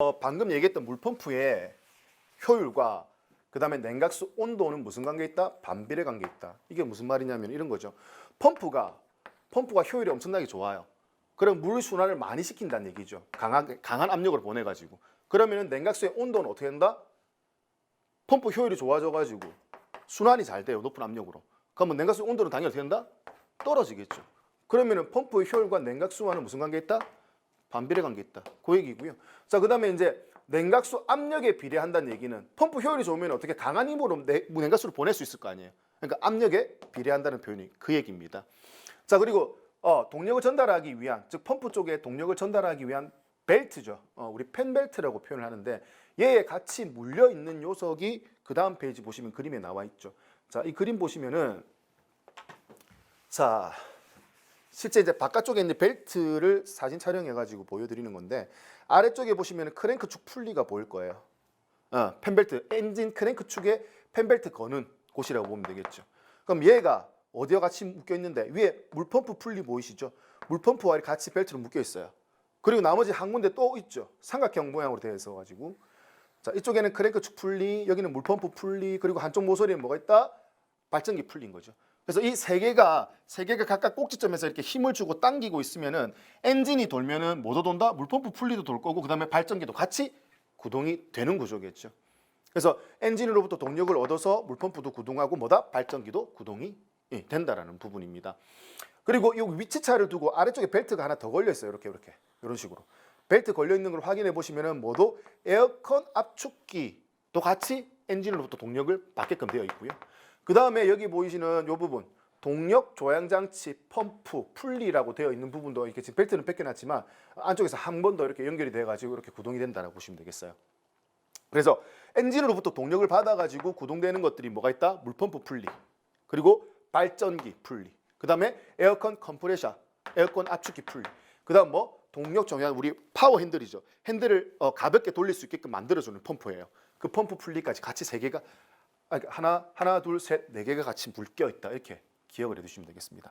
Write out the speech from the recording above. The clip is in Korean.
어, 방금 얘기했던 물펌프의 효율과 그 다음에 냉각수 온도는 무슨 관계 있다? 반비례 관계 있다. 이게 무슨 말이냐면 이런 거죠. 펌프가 펌프가 효율이 엄청나게 좋아요. 그럼 물 순환을 많이 시킨다는 얘기죠. 강한 압력으로 보내 가지고. 그러면은 냉각수의 온도는 어떻게 된다? 펌프 효율이 좋아져 가지고 순환이 잘 돼요. 높은 압력으로. 그러면 냉각수 온도는 당연히 어떻게 된다? 떨어지겠죠. 그러면 은 펌프의 효율과 냉각수와는 무슨 관계 있다? 반비례 관계 있다. 그 얘기고요. 자, 그 다음에 이제 냉각수 압력에 비례한다는 얘기는 펌프 효율이 좋으면 어떻게 강한 힘으로 냉- 냉각수를 보낼 수 있을 거 아니에요. 그러니까 압력에 비례한다는 표현이 그 얘기입니다. 자, 그리고 어, 동력을 전달하기 위한 즉 펌프 쪽에 동력을 전달하기 위한 벨트죠. 어, 우리 펜벨트라고 표현을 하는데 얘에 같이 물려 있는 요석이 그 다음 페이지 보시면 그림에 나와 있죠. 자, 이 그림 보시면은 자, 실제 이제 바깥쪽에 있는 벨트를 사진 촬영해 가지고 보여드리는 건데 아래쪽에 보시면 크랭크 축 풀리가 보일 거예요. 어, 펜벨트 엔진 크랭크 축에 펜벨트 거는 곳이라고 보면 되겠죠. 그럼 얘가 어디와 같이 묶여 있는데 위에 물펌프 풀리 보이시죠? 물펌프와 같이 벨트로 묶여 있어요. 그리고 나머지 한 군데 또 있죠. 삼각형 모양으로 되어 있어 가지고 자 이쪽에는 크랭크 축 풀리, 여기는 물펌프 풀리, 그리고 한쪽 모서리에 뭐가 있다? 발전기 풀린 거죠. 그래서 이 세 개가 세 개가 각각 꼭지점에서 이렇게 힘을 주고 당기고 있으면은 엔진이 돌면은 뭐도 돈다? 물펌프 풀리도 돌 거고 그다음에 발전기도 같이 구동이 되는 구조겠죠. 그래서 엔진으로부터 동력을 얻어서 물펌프도 구동하고 뭐다? 발전기도 구동이 예, 된다라는 부분입니다. 그리고 이 위치 차를 두고 아래쪽에 벨트가 하나 더 걸려 있어요. 이렇게 이렇게 이런 식으로 벨트 걸려 있는 걸 확인해 보시면은 모두 에어컨 압축기도 같이 엔진으로부터 동력을 받게끔 되어 있고요. 그 다음에 여기 보이시는 이 부분. 동력 조향 장치 펌프 풀리라고 되어 있는 부분도 이렇게 지금 벨트는 벗겨놨지만 안쪽에서 한 번 더 이렇게 연결이 돼가지고 이렇게 구동이 된다라고 보시면 되겠어요. 그래서 엔진으로부터 동력을 받아가지고 구동되는 것들이 뭐가 있다? 물펌프 풀리. 그리고 발전기 풀리. 그 다음에 에어컨 컴프레셔 에어컨 압축기 풀리. 그 다음 뭐 동력 정향 우리 파워 핸들이죠. 핸들을 어, 가볍게 돌릴 수 있게끔 만들어주는 펌프예요. 그 펌프 풀리까지 같이 세 개가 아, 하나 하나 둘 셋 네 개가 같이 묶여 있다 이렇게 기억을 해 두시면 되겠습니다.